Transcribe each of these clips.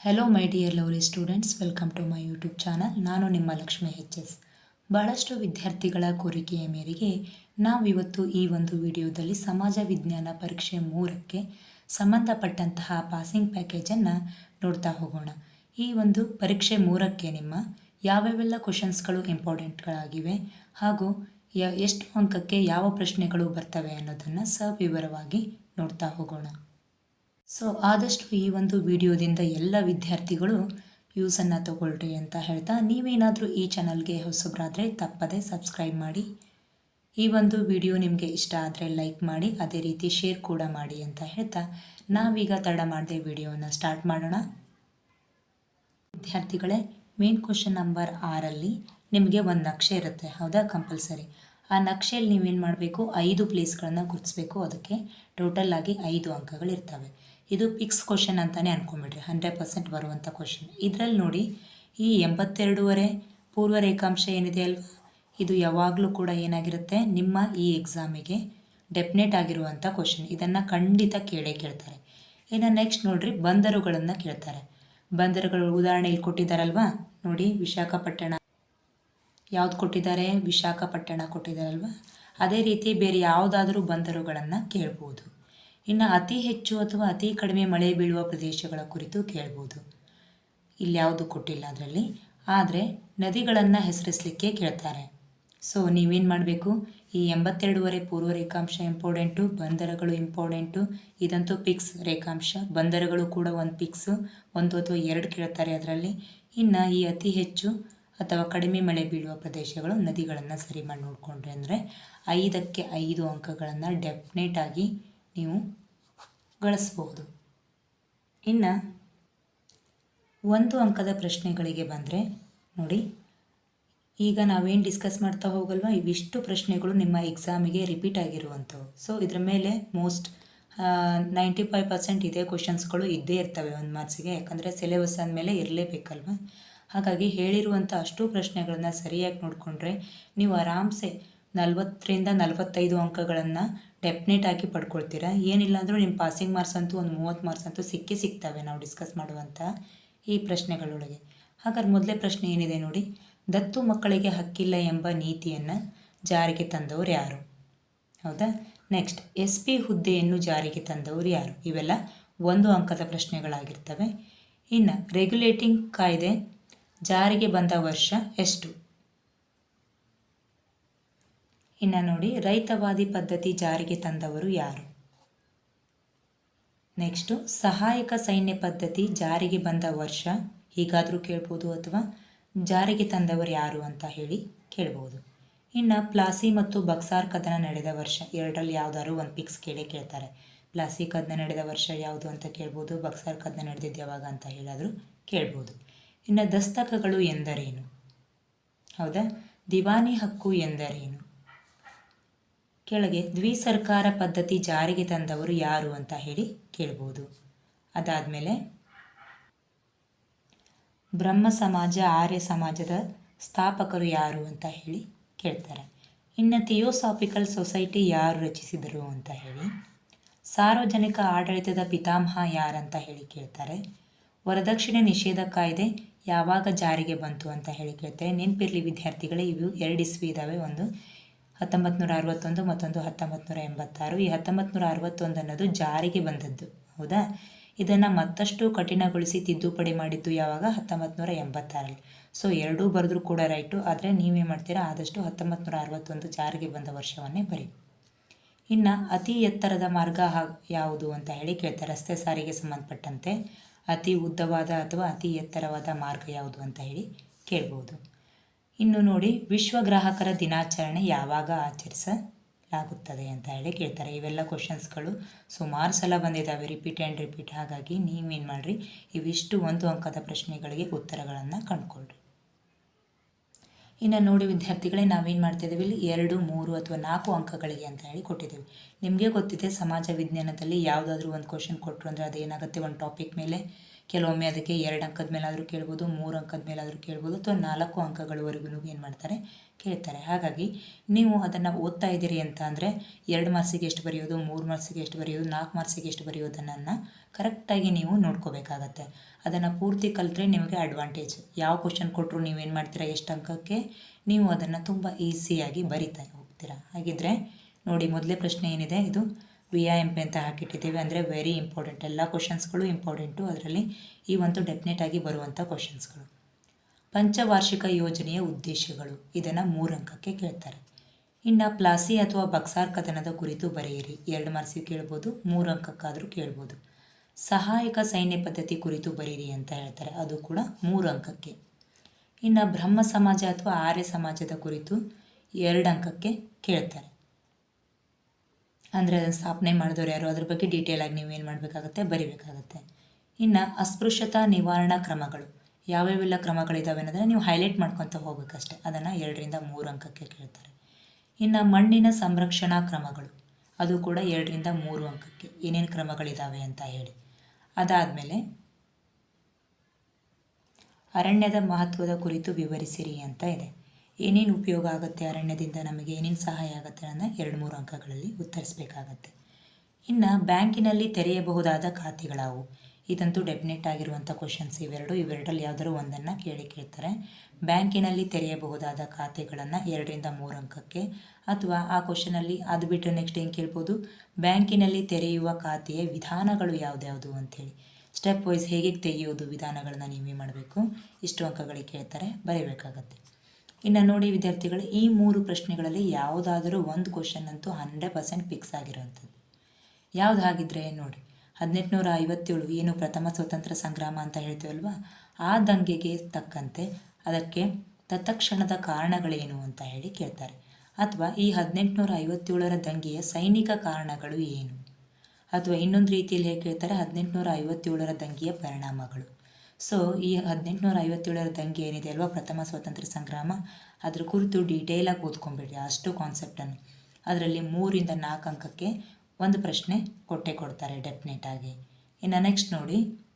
Hello my dear lovely students welcome to my YouTube channel ನಾನು ನಿಮ್ಮ Lakshmi H S ಬಹಳಷ್ಟು ವಿದ್ಯಾರ್ಥಿಗಳ ಕೋರಿಕೆಯ ಮೇರೆಗೆ ನಾವಿವತ್ತು ಈ ಒಂದು ವಿಡಿಯೋದಲ್ಲಿ ಸಮಾಜ ವಿಜ್ಞಾನ ಪರೀಕ್ಷೆ ಮೂರಕ್ಕೆ ಸಂಬಂಧಪಟ್ಟಂತಹ ಪಾಸಿಂಗ್ ಪ್ಯಾಕೇಜನ್ನು ನೋಡ್ತಾ ಹೋಗೋಣ. ಈ ಒಂದು ಪರೀಕ್ಷೆ ಮೂರಕ್ಕೆ ನಿಮ್ಮ ಯಾವ್ಯಾವೆಲ್ಲ ಕ್ವಶನ್ಸ್ಗಳು ಇಂಪಾರ್ಟೆಂಟ್ಗಳಾಗಿವೆ ಹಾಗೂ ಎಷ್ಟು ಅಂಕಕ್ಕೆ ಯಾವ ಪ್ರಶ್ನೆಗಳು ಬರ್ತವೆ ಅನ್ನೋದನ್ನು ಸವಿವರವಾಗಿ ನೋಡ್ತಾ ಹೋಗೋಣ. ಸೊ ಆದಷ್ಟು ಈ ಒಂದು ವಿಡಿಯೋದಿಂದ ಎಲ್ಲ ವಿದ್ಯಾರ್ಥಿಗಳು ಯೂಸನ್ನು ತಗೊಳ್ರಿ ಅಂತ ಹೇಳ್ತಾ ನೀವೇನಾದರೂ ಈ ಚಾನಲ್ಗೆ ಹೊಸಬರಾದರೆ ತಪ್ಪದೆ ಸಬ್ಸ್ಕ್ರೈಬ್ ಮಾಡಿ. ಈ ಒಂದು ವಿಡಿಯೋ ನಿಮಗೆ ಇಷ್ಟ ಆದರೆ ಲೈಕ್ ಮಾಡಿ, ಅದೇ ರೀತಿ ಶೇರ್ ಕೂಡ ಮಾಡಿ ಅಂತ ಹೇಳ್ತಾ ನಾವೀಗ ತಡ ಮಾಡದೆ ವಿಡಿಯೋನ ಸ್ಟಾರ್ಟ್ ಮಾಡೋಣ. ವಿದ್ಯಾರ್ಥಿಗಳೇ ಮೇನ್ ಕ್ವಶನ್ ನಂಬರ್ ಆರಲ್ಲಿ ನಿಮಗೆ ಒಂದು ನಕ್ಷೆ ಇರುತ್ತೆ, ಹೌದಾ? ಕಂಪಲ್ಸರಿ. ಆ ನಕ್ಷೆಯಲ್ಲಿ ನೀವೇನು ಮಾಡಬೇಕು? ಐದು ಪ್ಲೇಸ್ಗಳನ್ನು ಗುರುತಿಸ್ಬೇಕು ಅದಕ್ಕೆ ಟೋಟಲ್ ಆಗಿ ಐದು ಅಂಕಗಳಿರ್ತವೆ. ಇದು ಪಿಕ್ಸ್ ಕ್ವಶನ್ ಅಂತಲೇ ಅಂದ್ಕೊಂಬಿಡ್ರಿ ಹಂಡ್ರೆಡ್ ಪರ್ಸೆಂಟ್ ಬರುವಂಥ ಕ್ವಶನ್ ಇದರಲ್ಲಿ ನೋಡಿ, ಈ ಎಂಬತ್ತೆರಡೂವರೆ ಪೂರ್ವ ರೇಖಾಂಶ ಏನಿದೆ ಅಲ್ವಾ? ಇದು ಯಾವಾಗಲೂ ಕೂಡ ಏನಾಗಿರುತ್ತೆ? ನಿಮ್ಮ ಈ ಎಕ್ಸಾಮಿಗೆ ಡೆಫಿನೆಟ್ ಆಗಿರುವಂಥ ಕ್ವಶನ್ ಇದನ್ನು ಖಂಡಿತ ಕೇಳೇ ಕೇಳ್ತಾರೆ. ಇನ್ನು ನೆಕ್ಸ್ಟ್ ನೋಡ್ರಿ, ಬಂದರುಗಳನ್ನು ಕೇಳ್ತಾರೆ. ಬಂದರುಗಳು ಉದಾಹರಣೆ ಇಲ್ಲಿ ಕೊಟ್ಟಿದ್ದಾರಲ್ವಾ? ನೋಡಿ, ವಿಶಾಖಪಟ್ಟಣ. ಯಾವ್ದು ಕೊಟ್ಟಿದ್ದಾರೆ? ವಿಶಾಖಪಟ್ಟಣ ಕೊಟ್ಟಿದ್ದಾರಲ್ವಾ? ಅದೇ ರೀತಿ ಬೇರೆ ಯಾವುದಾದ್ರೂ ಬಂದರುಗಳನ್ನು ಕೇಳ್ಬೋದು. ಇನ್ನು ಅತಿ ಹೆಚ್ಚು ಅಥವಾ ಅತಿ ಕಡಿಮೆ ಮಳೆ ಬೀಳುವ ಪ್ರದೇಶಗಳ ಕುರಿತು ಕೇಳ್ಬೋದು. ಇಲ್ಲಿ ಯಾವುದು ಕೊಟ್ಟಿಲ್ಲ ಅದರಲ್ಲಿ. ಆದರೆ ನದಿಗಳನ್ನು ಹೆಸರಿಸಲಿಕ್ಕೆ ಕೇಳ್ತಾರೆ. ಸೊ ನೀವೇನು ಮಾಡಬೇಕು? ಈ ಎಂಬತ್ತೆರಡೂವರೆ ಪೂರ್ವ ರೇಖಾಂಶ ಇಂಪಾರ್ಟೆಂಟು ಬಂದರಗಳು ಇಂಪಾರ್ಟೆಂಟು ಇದಂತೂ ಪಿಕ್ಸ್ ರೇಖಾಂಶ, ಬಂದರಗಳು ಕೂಡ ಒಂದು ಪಿಕ್ಸು ಒಂದು ಅಥವಾ ಎರಡು ಕೇಳ್ತಾರೆ ಅದರಲ್ಲಿ. ಇನ್ನು ಈ ಅತಿ ಹೆಚ್ಚು ಅಥವಾ ಕಡಿಮೆ ಮಳೆ ಬೀಳುವ ಪ್ರದೇಶಗಳು ನದಿಗಳನ್ನು ಸರಿ ಮಾಡಿ ನೋಡಿಕೊಂಡ್ರೆ ಅಂದರೆ ಐದಕ್ಕೆ ಐದು ಅಂಕಗಳನ್ನು ಡೆಫಿನೆಟ್ ಆಗಿ ನೀವು ಗಳಿಸ್ಬೋದು ಇನ್ನು ಒಂದು ಅಂಕದ ಪ್ರಶ್ನೆಗಳಿಗೆ ಬಂದರೆ ನೋಡಿ, ಈಗ ನಾವೇನು ಡಿಸ್ಕಸ್ ಮಾಡ್ತಾ ಹೋಗಲ್ವಾ? ಇವಿಷ್ಟು ಪ್ರಶ್ನೆಗಳು ನಿಮ್ಮ ಎಕ್ಸಾಮಿಗೆ ರಿಪೀಟ್ ಆಗಿರುವಂಥವು ಸೊ ಇದ್ರ ಮೇಲೆ ಮೋಸ್ಟ್ ನೈಂಟಿ ಫೈವ್ ಪರ್ಸೆಂಟ್ ಇದೇ ಕ್ವಶನ್ಸ್ಗಳು ಇದ್ದೇ ಇರ್ತವೆ ಒಂದು ಮಾರ್ಕ್ಸಿಗೆ ಯಾಕಂದರೆ ಸಿಲೆಬಸ್ ಅಂದಮೇಲೆ ಇರಲೇಬೇಕಲ್ವ? ಹಾಗಾಗಿ ಹೇಳಿರುವಂಥ ಅಷ್ಟು ಪ್ರಶ್ನೆಗಳನ್ನು ಸರಿಯಾಗಿ ನೋಡಿಕೊಂಡ್ರೆ ನೀವು ಆರಾಮ್ಸೆ ನಲವತ್ತರಿಂದ ನಲವತ್ತೈದು ಅಂಕಗಳನ್ನು ಡೆಫಿನೆಟ್ ಆಗಿ ಪಡ್ಕೊಳ್ತೀರಾ? ಏನಿಲ್ಲ ಅಂದರೂ ನಿಮ್ಮ ಪಾಸಿಂಗ್ ಮಾರ್ಕ್ಸ್ ಅಂತೂ ಒಂದು ಮೂವತ್ತು ಮಾರ್ಕ್ಸ್ ಅಂತೂ ಸಿಕ್ಕೇ ಸಿಗ್ತವೆ ನಾವು ಡಿಸ್ಕಸ್ ಮಾಡುವಂಥ ಈ ಪ್ರಶ್ನೆಗಳೊಳಗೆ. ಹಾಗಾದ್ರೆ ಮೊದಲೇ ಪ್ರಶ್ನೆ ಏನಿದೆ ನೋಡಿ. ದತ್ತು ಮಕ್ಕಳಿಗೆ ಹಕ್ಕಿಲ್ಲ ಎಂಬ ನೀತಿಯನ್ನು ಜಾರಿಗೆ ತಂದವರು ಯಾರು? ಹೌದಾ? ನೆಕ್ಸ್ಟ್ ಎಸ್ ಪಿ ಹುದ್ದೆಯನ್ನು ಜಾರಿಗೆ ತಂದವರು ಯಾರು? ಇವೆಲ್ಲ ಒಂದು ಅಂಕದ ಪ್ರಶ್ನೆಗಳಾಗಿರ್ತವೆ. ಇನ್ನು ರೆಗ್ಯುಲೇಟಿಂಗ್ ಕಾಯ್ದೆ ಜಾರಿಗೆ ಬಂದ ವರ್ಷ ಎಷ್ಟು? ಇನ್ನು ನೋಡಿ, ರೈತವಾದಿ ಪದ್ಧತಿ ಜಾರಿಗೆ ತಂದವರು ಯಾರು? ನೆಕ್ಸ್ಟು, ಸಹಾಯಕ ಸೈನ್ಯ ಪದ್ಧತಿ ಜಾರಿಗೆ ಬಂದ ವರ್ಷ ಹೀಗಾದರೂ ಕೇಳ್ಬೋದು ಅಥವಾ ಜಾರಿಗೆ ತಂದವರು ಯಾರು ಅಂತ ಹೇಳಿ ಕೇಳ್ಬೋದು. ಇನ್ನು ಪ್ಲಾಸಿ ಮತ್ತು ಬಕ್ಸಾರ್ ಕದನ ನಡೆದ ವರ್ಷ ಎರಡರಲ್ಲಿ ಯಾವ್ದಾದ್ರು ಒಂದು ಪಿಕ್ಸ್ ಕೇಳೇ ಕೇಳ್ತಾರೆ. ಪ್ಲಾಸಿ ಕದನ ನಡೆದ ವರ್ಷ ಯಾವುದು ಅಂತ ಕೇಳ್ಬೋದು, ಬಕ್ಸಾರ್ ಕದನ ನಡೆದಿದ್ದು ಯಾವಾಗ ಅಂತ ಹೇಳಾದರೂ ಕೇಳ್ಬೋದು. ಇನ್ನು ದಸ್ತಕಗಳು ಎಂದರೇನು? ಹೌದಾ? ದಿವಾನಿ ಹಕ್ಕು ಎಂದರೇನು? ಕೆಳಗೆ ದ್ವಿಸರ್ಕಾರ ಪದ್ಧತಿ ಜಾರಿಗೆ ತಂದವರು ಯಾರು ಅಂತ ಹೇಳಿ ಕೇಳ್ಬೋದು. ಅದಾದಮೇಲೆ ಬ್ರಹ್ಮ ಸಮಾಜ, ಆರ್ಯ ಸಮಾಜದ ಸ್ಥಾಪಕರು ಯಾರು ಅಂತ ಹೇಳಿ ಕೇಳ್ತಾರೆ. ಇನ್ನು ಥಿಯೋಸಾಫಿಕಲ್ ಸೊಸೈಟಿ ಯಾರು ರಚಿಸಿದರು ಅಂತ ಹೇಳಿ, ಸಾರ್ವಜನಿಕ ಆಡಳಿತದ ಪಿತಾಮಹ ಯಾರಂತ ಹೇಳಿ ಕೇಳ್ತಾರೆ. ವರದಕ್ಷಿಣೆ ನಿಷೇಧ ಕಾಯ್ದೆ ಯಾವಾಗ ಜಾರಿಗೆ ಬಂತು ಅಂತ ಹೇಳಿ ಕೇಳ್ತಾರೆ. ನೆನಪಿರಲಿ ವಿದ್ಯಾರ್ಥಿಗಳೇ, ಇವು ಎರಡು ಇಸ್ವಿ ಇದ್ದಾವೆ ಒಂದು ಹತ್ತೊಂಬತ್ತು ನೂರ ಅರವತ್ತೊಂದು ಮತ್ತೊಂದು ಹತ್ತೊಂಬತ್ತು ಎಂಬತ್ತಾರು ಈ ಹತ್ತೊಂಬತ್ತು ನೂರ ಅರವತ್ತೊಂದು ಅನ್ನೋದು ಜಾರಿಗೆ ಬಂದದ್ದು. ಹೌದಾ? ಇದನ್ನು ಮತ್ತಷ್ಟು ಕಠಿಣಗೊಳಿಸಿ ತಿದ್ದುಪಡಿ ಮಾಡಿದ್ದು ಯಾವಾಗ? ಹತ್ತೊಂಬತ್ತು ನೂರ ಎಂಬತ್ತಾರಲ್ಲಿ ಸೊ ಎರಡೂ ಬರೆದ್ರೂ ಕೂಡ ರೈಟು. ಆದರೆ ನೀವೇನು ಮಾಡ್ತೀರಾ? ಆದಷ್ಟು ಹತ್ತೊಂಬತ್ತು ನೂರ ಅರವತ್ತೊಂದು ಜಾರಿಗೆ ಬಂದ ವರ್ಷವನ್ನೇ ಬರಿ. ಇನ್ನು ಅತಿ ಎತ್ತರದ ಮಾರ್ಗ ಯಾವುದು ಅಂತ ಹೇಳಿ ಕೇಳ್ತಾರೆ. ರಸ್ತೆ ಸಾರಿಗೆ ಸಂಬಂಧಪಟ್ಟಂತೆ ಅತಿ ಉದ್ದವಾದ ಅಥವಾ ಅತಿ ಎತ್ತರವಾದ ಮಾರ್ಗ ಯಾವುದು ಅಂತ ಹೇಳಿ ಕೇಳ್ಬೋದು. ಇನ್ನು ನೋಡಿ ವಿಶ್ವ ಗ್ರಾಹಕರ ದಿನಾಚರಣೆ ಯಾವಾಗ ಆಚರಿಸಲಾಗುತ್ತದೆ ಅಂತ ಹೇಳಿ ಕೇಳ್ತಾರೆ. ಇವೆಲ್ಲ ಕ್ವಶನ್ಸ್ಗಳು ಸುಮಾರು ಸಲ ಬಂದಿದ್ದಾವೆ. ರಿಪೀಟ್ ಆ್ಯಂಡ್ ರಿಪೀಟ್ ಹಾಗಾಗಿ ನೀವೇನು ಮಾಡಿರಿ, ಇವಿಷ್ಟು ಒಂದು ಅಂಕದ ಪ್ರಶ್ನೆಗಳಿಗೆ ಉತ್ತರಗಳನ್ನು ಕಂಡುಕೊಳ್ಳ್ರಿ ಇನ್ನು ನೋಡಿ ವಿದ್ಯಾರ್ಥಿಗಳೇ, ನಾವೇನು ಮಾಡ್ತಿದ್ದೀವಿ ಇಲ್ಲಿ? ಎರಡು, ಮೂರು ಅಥವಾ ನಾಲ್ಕು ಅಂಕಗಳಿಗೆ ಅಂತ ಹೇಳಿ ಕೊಟ್ಟಿದ್ದೀವಿ. ನಿಮಗೆ ಗೊತ್ತಿದೆ, ಸಮಾಜ ವಿಜ್ಞಾನದಲ್ಲಿ ಯಾವುದಾದ್ರೂ ಒಂದು ಕ್ವಶನ್ ಕೊಟ್ಟರು ಅಂದರೆ ಅದೇನಾಗುತ್ತೆ? ಒಂದು ಟಾಪಿಕ್ ಮೇಲೆ ಕೆಲವೊಮ್ಮೆ ಅದಕ್ಕೆ ಎರಡು ಅಂಕದ ಮೇಲಾದರೂ ಕೇಳ್ಬೋದು, ಮೂರು ಅಂಕದ ಮೇಲಾದರೂ ಕೇಳ್ಬೋದು, ಅಥವಾ ನಾಲ್ಕು ಅಂಕಗಳವರೆಗೂ ಏನು ಮಾಡ್ತಾರೆ? ಕೇಳ್ತಾರೆ. ಹಾಗಾಗಿ ನೀವು ಅದನ್ನು ಓದ್ತಾ ಇದ್ದೀರಿ ಅಂತ ಅಂದರೆ ಎರಡು ಮಾರ್ಕ್ಸಿಗೆ ಎಷ್ಟು ಬರೆಯೋದು, ಮೂರು ಮಾರ್ಕ್ಸಿಗೆ ಎಷ್ಟು ಬರೆಯೋದು, ನಾಲ್ಕು ಮಾರ್ಕ್ಸಿಗೆ ಎಷ್ಟು ಬರೆಯೋದನ್ನು ಕರೆಕ್ಟಾಗಿ ನೀವು ನೋಡ್ಕೋಬೇಕಾಗತ್ತೆ. ಅದನ್ನು ಪೂರ್ತಿ ಕಲಿತ್ರೆ ನಿಮಗೆ ಅಡ್ವಾಂಟೇಜ್ ಯಾವ ಕ್ವಶನ್ ಕೊಟ್ಟರು ನೀವೇನು ಮಾಡ್ತೀರಾ? ಎಷ್ಟು ಅಂಕಕ್ಕೆ ನೀವು ಅದನ್ನು ತುಂಬ ಈಸಿಯಾಗಿ ಬರಿತಾ ಹೋಗ್ತೀರಾ? ಹಾಗಿದ್ರೆ ನೋಡಿ, ಮೊದಲೇ ಪ್ರಶ್ನೆ ಏನಿದೆ? ಇದು ವಿ ಐ ಎಂ ಪಿ ಅಂತ ಹಾಕಿಟ್ಟಿದ್ದೀವಿ. ಅಂದರೆ ವೆರಿ ಇಂಪಾರ್ಟೆಂಟ್ ಎಲ್ಲ ಕ್ವಶನ್ಸ್ಗಳು ಇಂಪಾರ್ಟೆಂಟು ಅದರಲ್ಲಿ ಈ ಒಂದು ಡೆಫಿನೆಟ್ ಆಗಿ ಬರುವಂಥ ಕ್ವಶನ್ಸ್ಗಳು ಪಂಚವಾರ್ಷಿಕ ಯೋಜನೆಯ ಉದ್ದೇಶಗಳು. ಇದನ್ನು ಮೂರು ಅಂಕಕ್ಕೆ ಕೇಳ್ತಾರೆ. ಇನ್ನು ಪ್ಲಾಸಿ ಅಥವಾ ಬಕ್ಸಾರ್ ಕದನದ ಕುರಿತು ಬರೆಯಿರಿ. ಎರಡು ಮಾರ್ಕ್ಸಿಗೆ ಕೇಳ್ಬೋದು, ಮೂರು ಅಂಕಕ್ಕಾದರೂ ಕೇಳ್ಬೋದು. ಸಹಾಯಕ ಸೈನ್ಯ ಪದ್ಧತಿ ಕುರಿತು ಬರೀರಿ ಅಂತ ಹೇಳ್ತಾರೆ. ಅದು ಕೂಡ ಮೂರು ಅಂಕಕ್ಕೆ. ಇನ್ನು ಬ್ರಹ್ಮ ಸಮಾಜ ಅಥವಾ ಆರ್ಯ ಸಮಾಜದ ಕುರಿತು ಎರಡು ಅಂಕಕ್ಕೆ ಕೇಳ್ತಾರೆ. ಅಂದರೆ ಅದನ್ನು ಸ್ಥಾಪನೆ ಮಾಡಿದವರು ಯಾರು? ಅದ್ರ ಬಗ್ಗೆ ಡೀಟೇಲ್ ಆಗಿ ನೀವು ಏನು ಮಾಡಬೇಕಾಗತ್ತೆ? ಬರಿಬೇಕಾಗುತ್ತೆ. ಇನ್ನು ಅಸ್ಪೃಶ್ಯತಾ ನಿವಾರಣಾ ಕ್ರಮಗಳು. ಯಾವ್ಯಾವೆಲ್ಲ ಕ್ರಮಗಳಿದ್ದಾವೆ ಅನ್ನೋದನ್ನು ನೀವು ಹೈಲೈಟ್ ಮಾಡ್ಕೊತ ಹೋಗ್ಬೇಕಷ್ಟೆ. ಅದನ್ನು ಎರಡರಿಂದ ಮೂರು ಅಂಕಕ್ಕೆ ಕೇಳ್ತಾರೆ. ಇನ್ನು ಮಣ್ಣಿನ ಸಂರಕ್ಷಣಾ ಕ್ರಮಗಳು. ಅದು ಕೂಡ ಎರಡರಿಂದ ಮೂರು ಅಂಕಕ್ಕೆ ಏನೇನು ಕ್ರಮಗಳಿದ್ದಾವೆ ಅಂತ ಹೇಳಿ. ಅದಾದಮೇಲೆ ಅರಣ್ಯದ ಮಹತ್ವದ ಕುರಿತು ವಿವರಿಸಿರಿ ಅಂತ ಇದೆ. ಏನೇನು ಉಪಯೋಗ ಆಗುತ್ತೆ ಅರಣ್ಯದಿಂದ ನಮಗೆ ಏನೇನು ಸಹಾಯ ಆಗುತ್ತೆ ಅನ್ನೋ ಎರಡು ಮೂರು ಅಂಕಗಳಲ್ಲಿ ಉತ್ತರಿಸಬೇಕಾಗತ್ತೆ. ಇನ್ನು ಬ್ಯಾಂಕಿನಲ್ಲಿ ತೆರೆಯಬಹುದಾದ ಖಾತೆಗಳಾವು. ಇದಂತೂ ಡೆಫಿನೆಟ್ ಆಗಿರುವಂಥ ಕ್ವಶನ್ಸ್ ಇವೆರಡು ಇವೆರಡರಲ್ಲಿ ಯಾವುದಾದ್ರು ಒಂದನ್ನು ಕೇಳಿ ಕೇಳ್ತಾರೆ. ಬ್ಯಾಂಕಿನಲ್ಲಿ ತೆರೆಯಬಹುದಾದ ಖಾತೆಗಳನ್ನು ಎರಡರಿಂದ ಮೂರು ಅಂಕಕ್ಕೆ ಅಥವಾ ಆ ಕ್ವಶನಲ್ಲಿ ಅದು ಬಿಟ್ಟರೆ ನೆಕ್ಸ್ಟ್ ಏನು ಕೇಳ್ಬೋದು? ಬ್ಯಾಂಕಿನಲ್ಲಿ ತೆರೆಯುವ ಖಾತೆಯ ವಿಧಾನಗಳು ಯಾವುದ್ಯಾವುದು ಅಂಥೇಳಿ ಸ್ಟೆಪ್ ವೈಸ್ ಹೇಗೆ ತೆಗೆಯೋದು ವಿಧಾನಗಳನ್ನ ನೀವೇ ಮಾಡಬೇಕು. ಇಷ್ಟು ಅಂಕಗಳಿಗೆ ಕೇಳ್ತಾರೆ. ಬರೀಬೇಕಾಗತ್ತೆ. ಇನ್ನು ನೋಡಿ ವಿದ್ಯಾರ್ಥಿಗಳು, ಈ ಮೂರು ಪ್ರಶ್ನೆಗಳಲ್ಲಿ ಯಾವುದಾದರೂ ಒಂದು ಕ್ವಶನ್ ಅಂತೂ ಹಂಡ್ರೆಡ್ ಪರ್ಸೆಂಟ್ ಫಿಕ್ಸ್ ಆಗಿರುವಂಥದ್ದು ಯಾವ್ದು ಹಾಗಿದ್ರೆ ನೋಡಿ ಹದಿನೆಂಟುನೂರ ಐವತ್ತೇಳು ಏನು ಪ್ರಥಮ ಸ್ವತಂತ್ರ ಸಂಗ್ರಾಮ ಅಂತ ಹೇಳ್ತೀವಲ್ವ? ಆ ದಂಗೆಗೆ ತಕ್ಕಂತೆ ಅದಕ್ಕೆ ತತ್ಕ್ಷಣದ ಕಾರಣಗಳೇನು ಅಂತ ಹೇಳಿ ಕೇಳ್ತಾರೆ. ಅಥವಾ ಈ ಹದಿನೆಂಟುನೂರ ಐವತ್ತೇಳರ ದಂಗೆಯ ಸೈನಿಕ ಕಾರಣಗಳು ಏನು? ಅಥವಾ ಇನ್ನೊಂದು ರೀತಿಯಲ್ಲಿ ಹೇಗೆ ಕೇಳ್ತಾರೆ ಹದಿನೆಂಟುನೂರ ಐವತ್ತೇಳರ ದಂಗೆಯ ಪರಿಣಾಮಗಳು. ಸೊ ಈ ಹದಿನೆಂಟುನೂರ ಐವತ್ತೇಳರ ದಂಗೆ ಏನಿದೆ ಅಲ್ವಾ? ಪ್ರಥಮ ಸ್ವಾತಂತ್ರ್ಯ ಸಂಗ್ರಾಮ. ಅದ್ರ ಕುರಿತು ಡೀಟೇಲಾಗಿ ಓದ್ಕೊಂಡ್ಬಿಡ್ರಿ ಅಷ್ಟು ಕಾನ್ಸೆಪ್ಟನ್ನು ಅದರಲ್ಲಿ ಮೂರಿಂದ ನಾಲ್ಕು ಅಂಕಕ್ಕೆ ಒಂದು ಪ್ರಶ್ನೆ ಕೊಟ್ಟೆ ಕೊಡ್ತಾರೆ ಡೆಫಿನೆಟ್ ಆಗಿ. ಇನ್ನು ನೆಕ್ಸ್ಟ್ ನೋಡಿ.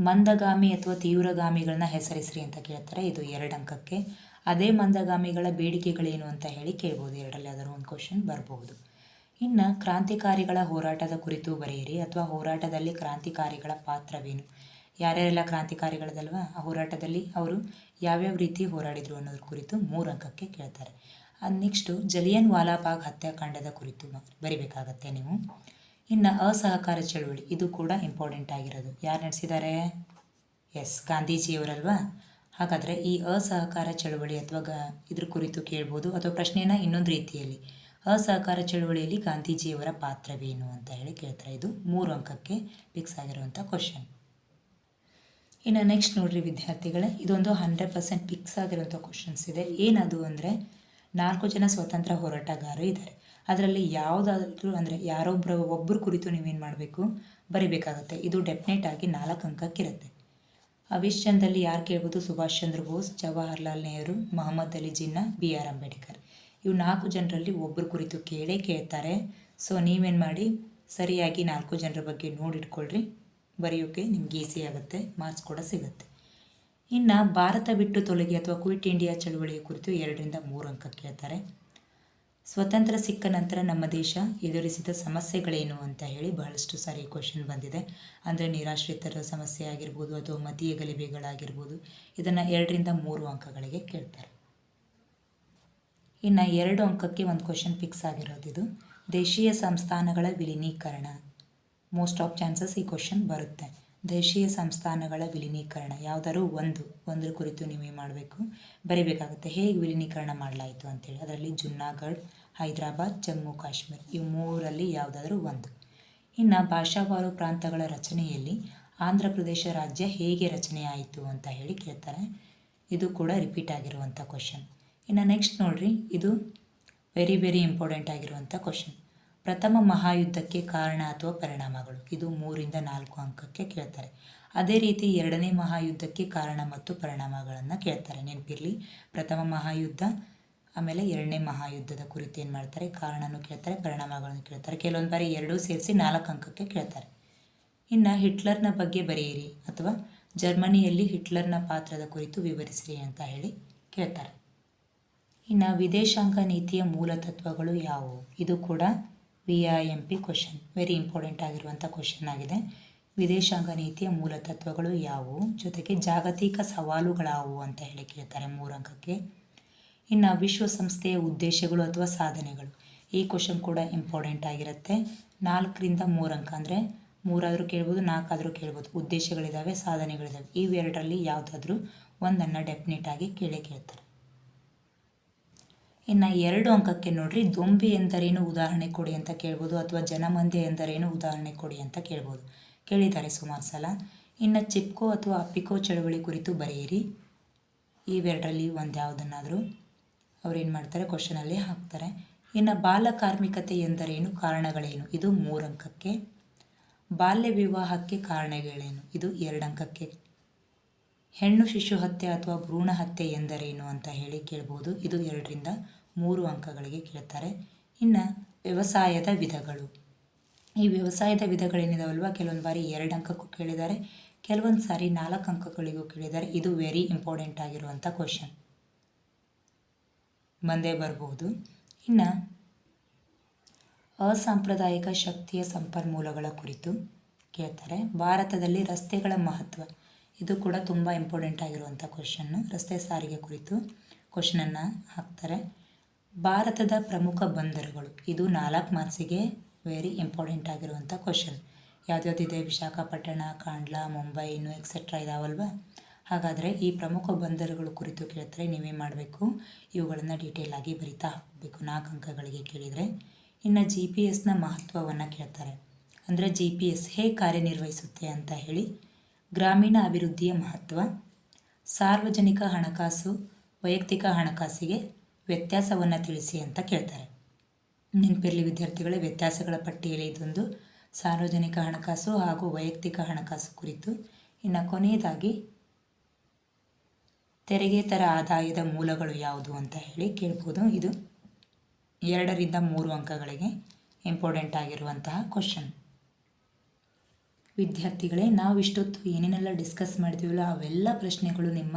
ಮಂದಗಾಮಿ ಅಥವಾ ತೀವ್ರಗಾಮಿಗಳನ್ನ ಹೆಸರಿಸ್ರಿ ಅಂತ ಕೇಳ್ತಾರೆ. ಇದು ಎರಡು ಅಂಕಕ್ಕೆ. ಅದೇ ಮಂದಗಾಮಿಗಳ ಬೇಡಿಕೆಗಳೇನು ಅಂತ ಹೇಳಿ ಕೇಳ್ಬೋದು. ಎರಡರಲ್ಲಿ ಯಾವ್ದಾದ್ರು ಒಂದು ಕ್ವಶನ್ ಬರ್ಬೋದು. ಇನ್ನು ಕ್ರಾಂತಿಕಾರಿಗಳ ಹೋರಾಟದ ಕುರಿತು ಬರೆಯಿರಿ ಅಥವಾ ಹೋರಾಟದಲ್ಲಿ ಕ್ರಾಂತಿಕಾರಿಗಳ ಪಾತ್ರವೇನು? ಯಾರ್ಯಾರೆಲ್ಲ ಕ್ರಾಂತಿಕಾರಿಗಳದಲ್ವ? ಆ ಹೋರಾಟದಲ್ಲಿ ಅವರು ಯಾವ್ಯಾವ ರೀತಿ ಹೋರಾಡಿದರು ಅನ್ನೋದ್ರ ಕುರಿತು ಮೂರು ಅಂಕಕ್ಕೆ ಕೇಳ್ತಾರೆ. ಅದು ನೆಕ್ಸ್ಟು ಜಲಿಯನ್ ವಾಲಾಬಾಗ್ ಹತ್ಯಾಕಾಂಡದ ಕುರಿತು ಬರಿಬೇಕಾಗತ್ತೆ ನೀವು. ಇನ್ನು ಅಸಹಕಾರ ಚಳುವಳಿ, ಇದು ಕೂಡ ಇಂಪಾರ್ಟೆಂಟ್ ಆಗಿರೋದು. ಯಾರು ನಡೆಸಿದ್ದಾರೆ? ಎಸ್, ಗಾಂಧೀಜಿಯವರಲ್ವಾ? ಹಾಗಾದರೆ ಈ ಅಸಹಕಾರ ಚಳುವಳಿ ಅಥವಾ ಗ, ಇದ್ರ ಕುರಿತು ಕೇಳ್ಬೋದು ಅಥವಾ ಪ್ರಶ್ನೆನ ಇನ್ನೊಂದು ರೀತಿಯಲ್ಲಿ ಅಸಹಕಾರ ಚಳುವಳಿಯಲ್ಲಿ ಗಾಂಧೀಜಿಯವರ ಪಾತ್ರವೇನು ಅಂತ ಹೇಳಿ ಕೇಳ್ತಾರೆ. ಇದು ಮೂರು ಅಂಕಕ್ಕೆ ಫಿಕ್ಸ್ ಆಗಿರುವಂಥ ಕ್ವಶನ್ ಇನ್ನು ನೆಕ್ಸ್ಟ್ ನೋಡ್ರಿ ವಿದ್ಯಾರ್ಥಿಗಳೇ, ಇದೊಂದು ಹಂಡ್ರೆಡ್ ಪರ್ಸೆಂಟ್ ಫಿಕ್ಸ್ ಆಗಿರುವಂಥ ಕ್ವಶನ್ಸ್ ಇದೆ. ಏನದು ಅಂದರೆ, ನಾಲ್ಕು ಜನ ಸ್ವತಂತ್ರ ಹೋರಾಟಗಾರರು ಇದ್ದಾರೆ. ಅದರಲ್ಲಿ ಯಾವುದಾದ್ರೂ ಅಂದರೆ ಯಾರೊಬ್ಬರು ಒಬ್ಬರು ಕುರಿತು ನೀವೇನು ಮಾಡಬೇಕು? ಬರಿಬೇಕಾಗತ್ತೆ. ಇದು ಡೆಫಿನೆಟ್ ಆಗಿ ನಾಲ್ಕು ಅಂಕಕ್ಕಿರುತ್ತೆ. ಅವಿಶ್ ಚಂದಲ್ಲಿ ಯಾರು ಕೇಳ್ಬೋದು? Subhash Chandra Bose, Jawaharlal Nehru, Mohammad Ali Jinnah, B R Ambedkar. ಇವು ನಾಲ್ಕು ಜನರಲ್ಲಿ ಒಬ್ಬರು ಕುರಿತು ಕೇಳೇ ಕೇಳ್ತಾರೆ. ಸೊ ನೀವೇನು ಮಾಡಿ? ಸರಿಯಾಗಿ ನಾಲ್ಕು ಜನರ ಬಗ್ಗೆ ನೋಡಿಟ್ಕೊಳ್ರಿ. ಬರೆಯೋಕ್ಕೆ ನಿಮ್ಗೆ ಈಸಿ ಆಗುತ್ತೆ. ಮಾರ್ಕ್ಸ್ ಕೂಡ ಸಿಗುತ್ತೆ. ಇನ್ನು ಭಾರತ ಬಿಟ್ಟು ತೊಲಗಿ ಅಥವಾ ಕ್ವಿಟ್ ಇಂಡಿಯಾ ಚಳುವಳಿಯ ಕುರಿತು ಎರಡರಿಂದ ಮೂರು ಅಂಕ ಕೇಳ್ತಾರೆ. ಸ್ವತಂತ್ರ ಸಿಕ್ಕ ನಂತರ ನಮ್ಮ ದೇಶ ಎದುರಿಸಿದ ಸಮಸ್ಯೆಗಳೇನು ಅಂತ ಹೇಳಿ ಬಹಳಷ್ಟು ಸಾರಿ ಕ್ವಶನ್ ಬಂದಿದೆ. ಅಂದರೆ ನಿರಾಶ್ರಿತರ ಸಮಸ್ಯೆ ಆಗಿರ್ಬೋದು ಅಥವಾ ಮತೀಯ ಗಲಿಭೆಗಳಾಗಿರ್ಬೋದು. ಇದನ್ನು ಎರಡರಿಂದ ಮೂರು ಅಂಕಗಳಿಗೆ ಕೇಳ್ತಾರೆ. ಇನ್ನು ಎರಡು ಅಂಕಕ್ಕೆ ಒಂದು ಕ್ವಶನ್ ಫಿಕ್ಸ್ ಆಗಿರೋದು ಇದು. ದೇಶೀಯ ಸಂಸ್ಥಾನಗಳ ವಿಲೀನೀಕರಣ. ಮೋಸ್ಟ್ ಆಫ್ ಚಾನ್ಸಸ್ ಈ ಕ್ವಶನ್ ಬರುತ್ತೆ. ದೇಶೀಯ ಸಂಸ್ಥಾನಗಳ ವಿಲೀನೀಕರಣ. ಯಾವುದಾದ್ರು ಒಂದು, ಒಂದರ ಕುರಿತು ನೀವೇ ಮಾಡಬೇಕು. ಬರೀಬೇಕಾಗುತ್ತೆ, ಹೇಗೆ ವಿಲೀನೀಕರಣ ಮಾಡಲಾಯಿತು ಅಂತೇಳಿ. ಅದರಲ್ಲಿ ಜುನ್ನಾಗಢ್ ಹೈದರಾಬಾದ್, ಜಮ್ಮು, ಕಾಶ್ಮೀರ್ ಇವು ಮೂರಲ್ಲಿ ಯಾವುದಾದ್ರೂ ಒಂದು. ಇನ್ನು ಭಾಷಾವಾರು ಪ್ರಾಂತಗಳ ರಚನೆಯಲ್ಲಿ ಆಂಧ್ರ ಪ್ರದೇಶ ರಾಜ್ಯ ಹೇಗೆ ರಚನೆ ಆಯಿತು ಅಂತ ಹೇಳಿ ಕೇಳ್ತಾರೆ. ಇದು ಕೂಡ ರಿಪೀಟ್ ಆಗಿರುವಂಥ ಕ್ವಶನ್ ಇನ್ನು ನೆಕ್ಸ್ಟ್ ನೋಡಿರಿ, ಇದು ವೆರಿ ವೆರಿ ಇಂಪಾರ್ಟೆಂಟ್ ಆಗಿರುವಂಥ ಕ್ವಶನ್ ಪ್ರಥಮ ಮಹಾಯುದ್ಧಕ್ಕೆ ಕಾರಣ ಅಥವಾ ಪರಿಣಾಮಗಳು? ಇದು ಮೂರಿಂದ ನಾಲ್ಕು ಅಂಕಕ್ಕೆ ಕೇಳ್ತಾರೆ. ಅದೇ ರೀತಿ ಎರಡನೇ ಮಹಾಯುದ್ಧಕ್ಕೆ ಕಾರಣ ಮತ್ತು ಪರಿಣಾಮಗಳನ್ನು ಕೇಳ್ತಾರೆ. ನೆನಪಿರಲಿ, ಪ್ರಥಮ ಮಹಾಯುದ್ಧ, ಆಮೇಲೆ ಎರಡನೇ ಮಹಾಯುದ್ಧದ ಕುರಿತು ಏನು ಮಾಡ್ತಾರೆ? ಕಾರಣನೂ ಕೇಳ್ತಾರೆ, ಪರಿಣಾಮಗಳನ್ನು ಕೇಳ್ತಾರೆ. ಕೆಲವೊಂದು ಬಾರಿ ಎರಡೂ ಸೇರಿಸಿ ನಾಲ್ಕು ಅಂಕಕ್ಕೆ ಕೇಳ್ತಾರೆ. ಇನ್ನು ಹಿಟ್ಲರ್ನ ಬಗ್ಗೆ ಬರೆಯಿರಿ ಅಥವಾ ಜರ್ಮನಿಯಲ್ಲಿ ಹಿಟ್ಲರ್ನ ಪಾತ್ರದ ಕುರಿತು ವಿವರಿಸಿರಿ ಅಂತ ಹೇಳಿ ಕೇಳ್ತಾರೆ. ಇನ್ನು ವಿದೇಶಾಂಗ ನೀತಿಯ ಮೂಲ ತತ್ವಗಳು ಯಾವುವು? ಇದು ಕೂಡ V I M P question very important ಆಗಿರುವಂಥ ಕ್ವಶನ್ ಆಗಿದೆ. ವಿದೇಶಾಂಗ ನೀತಿಯ ಮೂಲ ತತ್ವಗಳು ಯಾವುವು? ಜೊತೆಗೆ ಜಾಗತಿಕ ಸವಾಲುಗಳಾವುವು ಅಂತ ಹೇಳಿ ಕೇಳ್ತಾರೆ ಮೂರಂಕಕ್ಕೆ. ಇನ್ನು ವಿಶ್ವಸಂಸ್ಥೆಯ ಉದ್ದೇಶಗಳು ಅಥವಾ ಸಾಧನೆಗಳು. ಈ ಕ್ವಶನ್ ಕೂಡ ಇಂಪಾರ್ಟೆಂಟ್ ಆಗಿರುತ್ತೆ. ನಾಲ್ಕರಿಂದ ಮೂರು ಅಂಕ ಅಂದರೆ ಮೂರಾದರೂ ಕೇಳ್ಬೋದು, ನಾಲ್ಕಾದರೂ ಕೇಳ್ಬೋದು. ಉದ್ದೇಶಗಳಿದ್ದಾವೆ ಸಾಧನೆಗಳಿದ್ದಾವೆ ಇವೆರಡರಲ್ಲಿ ಯಾವುದಾದ್ರೂ ಒಂದನ್ನು ಡೆಫಿನೆಟ್ ಆಗಿ ಕೇಳಿ ಕೇಳ್ತಾರೆ. ಇನ್ನು ಎರಡು ಅಂಕಕ್ಕೆ ನೋಡ್ರಿ, ದೊಂಬಿ ಎಂದರೇನು ಉದಾಹರಣೆ ಕೊಡಿ ಅಂತ ಕೇಳ್ಬೋದು ಅಥವಾ ಜನಮಂದ್ಯ ಎಂದರೇನು ಉದಾಹರಣೆ ಕೊಡಿ ಅಂತ ಕೇಳ್ಬೋದು. ಕೇಳಿದ್ದಾರೆ ಸುಮಾರು ಸಲ. ಇನ್ನು ಚಿಪ್ಕೋ ಅಥವಾ ಅಪ್ಪಿಕೋ ಚಳವಳಿ ಕುರಿತು ಬರೆಯಿರಿ. ಇವೆರಡರಲ್ಲಿ ಒಂದು ಯಾವುದನ್ನಾದರೂ ಅವ್ರೇನು ಮಾಡ್ತಾರೆ ಕ್ವಶನಲ್ಲಿ ಹಾಕ್ತಾರೆ. ಇನ್ನು ಬಾಲ ಕಾರ್ಮಿಕತೆ ಎಂದರೇನು, ಕಾರಣಗಳೇನು? ಇದು ಮೂರು ಅಂಕಕ್ಕೆ. ಬಾಲ್ಯ ವಿವಾಹಕ್ಕೆ ಕಾರಣಗಳೇನು? ಇದು ಎರಡು ಅಂಕಕ್ಕೆ. ಹೆಣ್ಣು ಶಿಶು ಹತ್ಯೆ ಅಥವಾ ಭ್ರೂಣ ಹತ್ಯೆ ಎಂದರೇನು ಅಂತ ಹೇಳಿ ಕೇಳ್ಬೋದು. ಇದು ಎರಡರಿಂದ ಮೂರು ಅಂಕಗಳಿಗೆ ಕೇಳ್ತಾರೆ. ಇನ್ನು ವ್ಯವಸಾಯದ ವಿಧಗಳು. ಈ ವ್ಯವಸಾಯದ ವಿಧಗಳೇನಿದಾವಲ್ವ? ಕೆಲವೊಂದು ಬಾರಿ ಎರಡು ಅಂಕಕ್ಕೂ ಕೇಳಿದ್ದಾರೆ. ಕೆಲವೊಂದು ಸಾರಿ ನಾಲ್ಕು ಅಂಕಗಳಿಗೂ ಕೇಳಿದ್ದಾರೆ. ಇದು ವೆರಿ ಇಂಪಾರ್ಟೆಂಟ್ ಆಗಿರುವಂಥ ಕ್ವಶನ್ ಬಂದೇ ಬರಬಹುದು ಇನ್ನು ಅಸಾಂಪ್ರದಾಯಿಕ ಶಕ್ತಿಯ ಸಂಪನ್ಮೂಲಗಳ ಕುರಿತು ಕೇಳ್ತಾರೆ. ಭಾರತದಲ್ಲಿ ರಸ್ತೆಗಳ ಮಹತ್ವ. ಇದು ಕೂಡ ತುಂಬ ಇಂಪಾರ್ಟೆಂಟ್ ಆಗಿರುವಂಥ ಕ್ವಶನ್ನು ರಸ್ತೆ ಸಾರಿಗೆ ಕುರಿತು ಕ್ವಶನನ್ನು ಹಾಕ್ತಾರೆ. ಭಾರತದ ಪ್ರಮುಖ ಬಂದರುಗಳು. ಇದು ನಾಲ್ಕು ಮಾರ್ಕ್ಸಿಗೆ ವೆರಿ ಇಂಪಾರ್ಟೆಂಟ್ ಆಗಿರುವಂಥ ಕ್ವಶನ್ ಯಾವ್ದ್ಯಾವ್ದಿದೆ? ವಿಶಾಖಪಟ್ಟಣ, ಕಾಂಡ್ಲಾ, ಮುಂಬೈ, ಇನ್ನು ಎಕ್ಸೆಟ್ರಾ ಇದಾವಲ್ವ? ಹಾಗಾದರೆ ಈ ಪ್ರಮುಖ ಬಂದರುಗಳು ಕುರಿತು ಕೇಳಿದ್ರೆ ನೀವೇ ಮಾಡಬೇಕು. ಇವುಗಳನ್ನು ಡೀಟೇಲ್ ಆಗಿ ಬರಿತಾ ಹೋಗಬೇಕು. ನಾಲ್ಕು ಅಂಕಗಳಿಗೆ ಕೇಳಿದರೆ. ಇನ್ನು ಜಿ ಪಿ ಎಸ್ನ ಮಹತ್ವವನ್ನು ಕೇಳ್ತಾರೆ. ಅಂದರೆ ಜಿ ಪಿ ಎಸ್ ಹೇಗೆ ಕಾರ್ಯನಿರ್ವಹಿಸುತ್ತೆ ಅಂತ ಹೇಳಿ ಗ್ರಾಮೀಣ ಅಭಿವೃದ್ಧಿಯ ಮಹತ್ವ, ಸಾರ್ವಜನಿಕ ಹಣಕಾಸು, ವೈಯಕ್ತಿಕ ಹಣಕಾಸಿಗೆ ವ್ಯತ್ಯಾಸವನ್ನು ತಿಳಿಸಿ ಅಂತ ಕೇಳ್ತಾರೆ. ನೆನಪಿರಲಿ ವಿದ್ಯಾರ್ಥಿಗಳ, ವ್ಯತ್ಯಾಸಗಳ ಪಟ್ಟಿಯಲ್ಲಿ ಇದೊಂದು. ಸಾರ್ವಜನಿಕ ಹಣಕಾಸು ಹಾಗೂ ವೈಯಕ್ತಿಕ ಹಣಕಾಸು ಕುರಿತು ಇನ್ನು ಕೊನೆಯದಾಗಿ ತೆರಿಗೆತರ ಆದಾಯದ ಮೂಲಗಳು ಯಾವುದು ಅಂತ ಹೇಳಿ ಕೇಳ್ಬೋದು. ಇದು ಎರಡರಿಂದ ಮೂರು ಅಂಕಗಳಿಗೆ ಇಂಪಾರ್ಟೆಂಟ್ ಆಗಿರುವಂತಹ ಕ್ವಶನ್ ವಿದ್ಯಾರ್ಥಿಗಳೇ, ನಾವು ಇಷ್ಟೊತ್ತು ಏನೇನೆಲ್ಲ ಡಿಸ್ಕಸ್ ಮಾಡ್ತೀವಲ್ಲ ಅವೆಲ್ಲ ಪ್ರಶ್ನೆಗಳು ನಿಮ್ಮ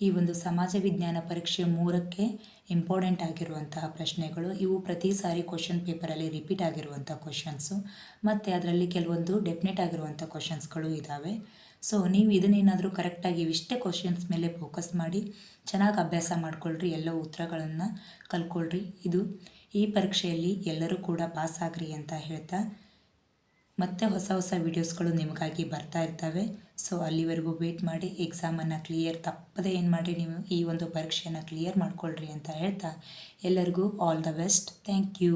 ಈ ಒಂದು ಸಮಾಜ ವಿಜ್ಞಾನ ಪರೀಕ್ಷೆ ಮೂರಕ್ಕೆ ಇಂಪಾರ್ಟೆಂಟ್ ಆಗಿರುವಂತಹ ಪ್ರಶ್ನೆಗಳು. ಇವು ಪ್ರತಿ ಸಾರಿ ಕ್ವಶನ್ ಪೇಪರಲ್ಲಿ ರಿಪೀಟ್ ಆಗಿರುವಂಥ ಕ್ವಶನ್ಸು ಮತ್ತು ಅದರಲ್ಲಿ ಕೆಲವೊಂದು ಡೆಫಿನೆಟ್ ಆಗಿರುವಂಥ ಕ್ವಶನ್ಸ್ಗಳು ಇದ್ದಾವೆ ಸೊ ನೀವು ಇದನ್ನೇನಾದರೂ ಕರೆಕ್ಟಾಗಿ ಇವಿಷ್ಟೇ ಕ್ವಶನ್ಸ್ ಮೇಲೆ ಫೋಕಸ್ ಮಾಡಿ, ಚೆನ್ನಾಗಿ ಅಭ್ಯಾಸ ಮಾಡಿಕೊಳ್ಳ್ರಿ ಎಲ್ಲ ಉತ್ತರಗಳನ್ನು ಕಲ್ಕೊಳ್ರಿ. ಇದು ಈ ಪರೀಕ್ಷೆಯಲ್ಲಿ ಎಲ್ಲರೂ ಕೂಡ ಪಾಸ್ ಆಗ್ರಿ ಅಂತ ಹೇಳ್ತಾ ಮತ್ತೆ ಹೊಸ ಹೊಸ ವೀಡಿಯೋಸ್ಗಳು ನಿಮಗಾಗಿ ಬರ್ತಾ ಇರ್ತವೆ. ಸೊ ಅಲ್ಲಿವರೆಗೂ ವೇಟ್ ಮಾಡಿ ಎಕ್ಸಾಮನ್ನು ಕ್ಲಿಯರ್ ತಪ್ಪದೇ ಏನು ಮಾಡಿ ನೀವು ಈ ಒಂದು ಪರೀಕ್ಷೆಯನ್ನು ಕ್ಲಿಯರ್ ಮಾಡ್ಕೊಳ್ರಿ ಅಂತ ಹೇಳ್ತಾ ಎಲ್ಲರಿಗೂ all the best thank you